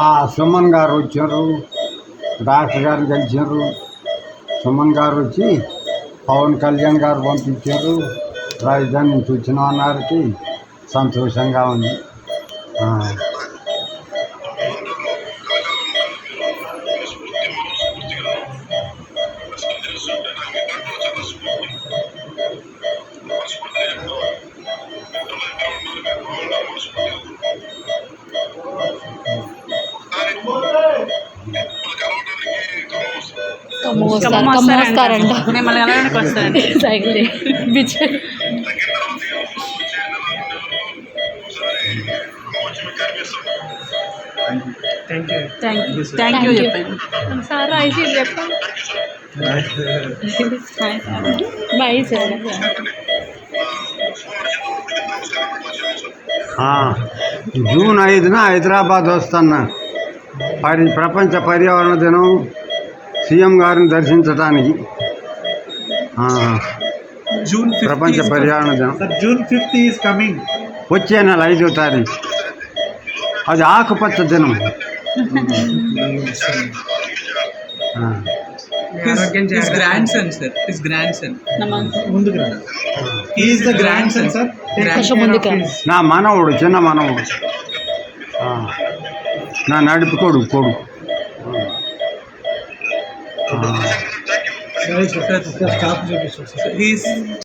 ఆ సుమన్ గారు వచ్చారు డాక్టర్ గారు కలిసారు సుమన్ గారు వచ్చి పవన్ కళ్యాణ్ గారు పంపించారు. రాజధాని నుంచి వచ్చిన వారికి సంతోషంగా ఉంది. ఆ. ఖమ్మం వస్తారు ఖమ్మం వస్తారంట మిమ్మల్ని కలవడానికి వస్తారండి cycle bitch thank you thank you చెప్పండి సార్ ఐసి చెప్పండి బాయ్ సార్ ఆ. జూన్ ఐదున హైదరాబాద్ వస్తున్నా పరి ప్రపంచ పర్యావరణ దినం సీఎం గారిని దర్శించడానికి ప్రపంచ పర్యావరణ దినం. జూన్ ఫిఫ్త్ కమింగ్ వచ్చే నెల ఐదో తారీఖు. అది ఆకుపచ్చ దినం. నా మనవుడు చిన్న మనవుడు. నా నడుపు కొడుకు కొడుకు. Isso.